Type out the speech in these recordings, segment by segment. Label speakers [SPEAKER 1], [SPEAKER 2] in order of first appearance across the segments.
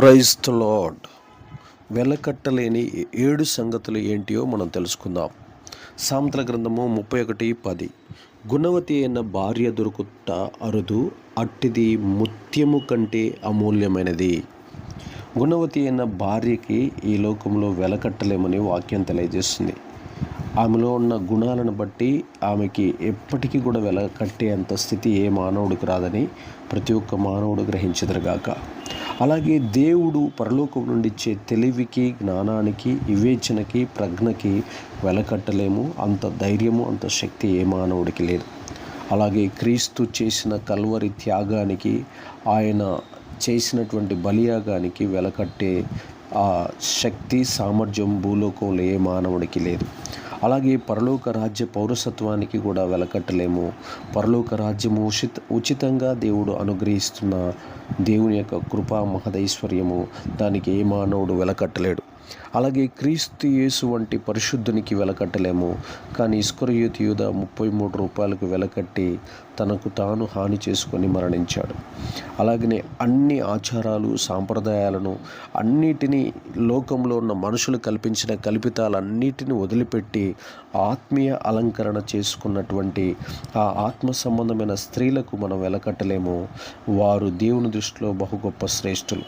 [SPEAKER 1] Praise the lord. వెలకట్టలేని ఏడు సంగతులు ఏంటియో మనం తెలుసుకుందాం. సాంతల గ్రంథము ముప్పై ఒకటి పది. గుణవతి అయిన భార్య దొరుకుట అరుదు అట్టిది ముత్యము కంటే అమూల్యమైనది. గుణవతి అయిన భార్యకి ఈ లోకంలో వెలకట్టలేమని వాక్యం తెలియజేస్తుంది. ఆమెలో ఉన్న గుణాలను బట్టి ఆమెకి ఎప్పటికీ కూడా వెల కట్టేంత స్థితి ఏ మానవుడికి రాదని ప్రతి ఒక్క మానవుడు గ్రహించదరుగాక. అలాగే దేవుడు పరలోకం నుండి ఇచ్చే తెలివికి జ్ఞానానికి వివేచనకి ప్రజ్ఞకి వెలకట్టలేము. అంత ధైర్యము అంత శక్తి ఏ మానవుడికి లేదు. అలాగే క్రీస్తు చేసిన కల్వరి త్యాగానికి ఆయన చేసినటువంటి బలియాగానికి వెలకట్టే ఆ శక్తి సామర్థ్యం భూలోకంలో ఏ మానవుడికి లేదు. అలాగే పరలోక రాజ్య పౌరసత్వానికి కూడా వెలకట్టలేము. పరలోక రాజ్యము ఉచిత ఉచితంగా దేవుడు అనుగ్రహిస్తున్న దేవుని యొక్క కృపా మహదైశ్వర్యము దానికి ఏ మానవుడు వెలకట్టలేడు. అలాగే క్రీస్తు యేసు వంటి పరిశుద్ధునికి వెలకట్టలేము. కానీ ఇస్కరయూత్ యూద ముప్పై మూడు రూపాయలకు వెలకట్టి తనకు తాను హాని చేసుకొని మరణించాడు. అలాగనే అన్ని ఆచారాలు సాంప్రదాయాలను అన్నిటినీ లోకంలో ఉన్న మనుషులు కల్పించిన కల్పితాలన్నిటిని వదిలిపెట్టి ఆత్మీయ అలంకరణ చేసుకున్నటువంటి ఆ ఆత్మ సంబంధమైన స్త్రీలకు మనం వెలకట్టలేము. వారు దేవుని దృష్టిలో బహు గొప్ప శ్రేష్ఠులు.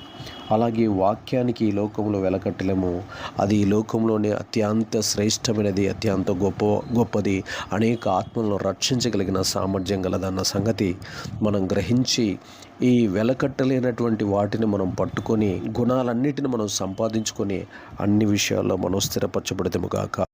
[SPEAKER 1] అలాగే వాక్యానికి ఈ లోకంలో వెలకట్టలేము. అది ఈ లోకంలోనే అత్యంత శ్రేష్టమైనది అత్యంత గొప్ప గొప్పది. అనేక ఆత్మలను రక్షించగలిగిన సామర్థ్యం గలదన్న సంగతి మనం గ్రహించి ఈ వెలకట్టలేనటువంటి వాటిని మనం పట్టుకొని గుణాలన్నిటిని మనం సంపాదించుకొని అన్ని విషయాల్లో మనం స్థిరపరచబడతాము గాక.